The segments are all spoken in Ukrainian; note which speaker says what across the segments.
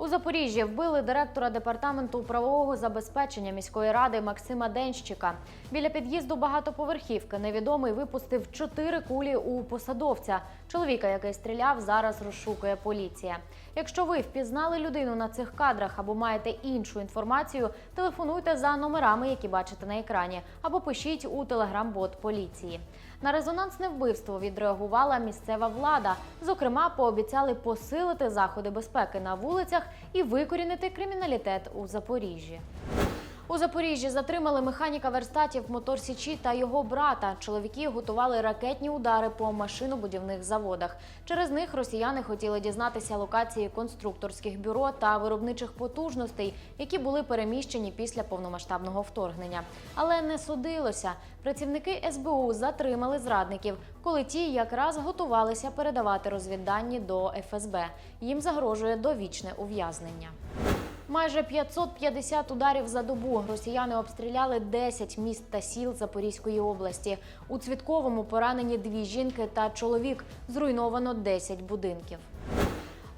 Speaker 1: У Запоріжжі вбили директора департаменту правового забезпечення міської ради Максима Денщика. Біля під'їзду багатоповерхівки невідомий випустив чотири кулі у посадовця. Чоловіка, який стріляв, зараз розшукує поліція. Якщо ви впізнали людину на цих кадрах або маєте іншу інформацію, телефонуйте за номерами, які бачите на екрані, або пишіть у телеграм-бот поліції. На резонансне вбивство відреагувала місцева влада. Зокрема, пообіцяли посилити заходи безпеки на вулицях і викорінити криміналітет у Запоріжжі. У Запоріжжі затримали механіка верстатів Мотор Січі та його брата. Чоловіки готували ракетні удари по машинобудівних заводах. Через них росіяни хотіли дізнатися локації конструкторських бюро та виробничих потужностей, які були переміщені після повномасштабного вторгнення. Але не судилося. Працівники СБУ затримали зрадників, коли ті якраз готувалися передавати розвіддані до ФСБ. Їм загрожує довічне ув'язнення. Майже 550 ударів за добу росіяни обстріляли 10 міст та сіл Запорізької області. У Цвітковому поранені дві жінки та чоловік. Зруйновано 10 будинків.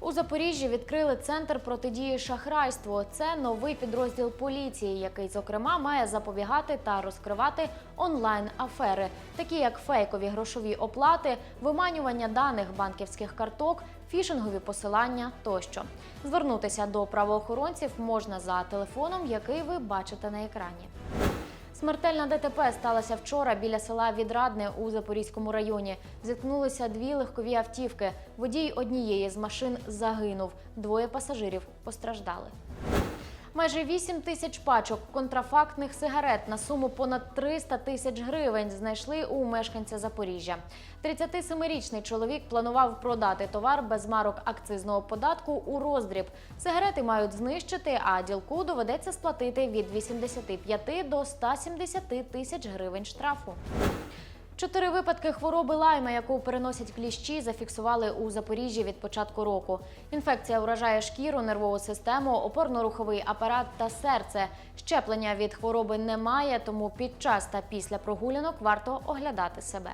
Speaker 1: У Запоріжжі відкрили центр протидії шахрайству. Це новий підрозділ поліції, який, зокрема, має запобігати та розкривати онлайн-афери, такі як фейкові грошові оплати, виманювання даних банківських карток, фішингові посилання тощо. Звернутися до правоохоронців можна за телефоном, який ви бачите на екрані. Смертельна ДТП сталася вчора біля села Відрадне у Запорізькому районі. Зіткнулися дві легкові автівки. Водій однієї з машин загинув. Двоє пасажирів постраждали. Майже 8 тисяч пачок контрафактних сигарет на суму понад 300 тисяч гривень знайшли у мешканця Запоріжжя. 37-річний чоловік планував продати товар без марок акцизного податку у роздріб. Сигарети мають знищити, а ділку доведеться сплатити від 85 до 170 тисяч гривень штрафу. Чотири випадки хвороби лайма, яку переносять кліщі, зафіксували у Запоріжжі від початку року. Інфекція вражає шкіру, нервову систему, опорно-руховий апарат та серце. Щеплення від хвороби немає, тому під час та після прогулянок варто оглядати себе.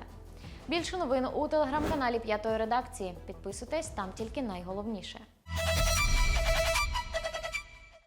Speaker 1: Більше новин у телеграм-каналі П'ятої редакції. Підписуйтесь там тільки найголовніше.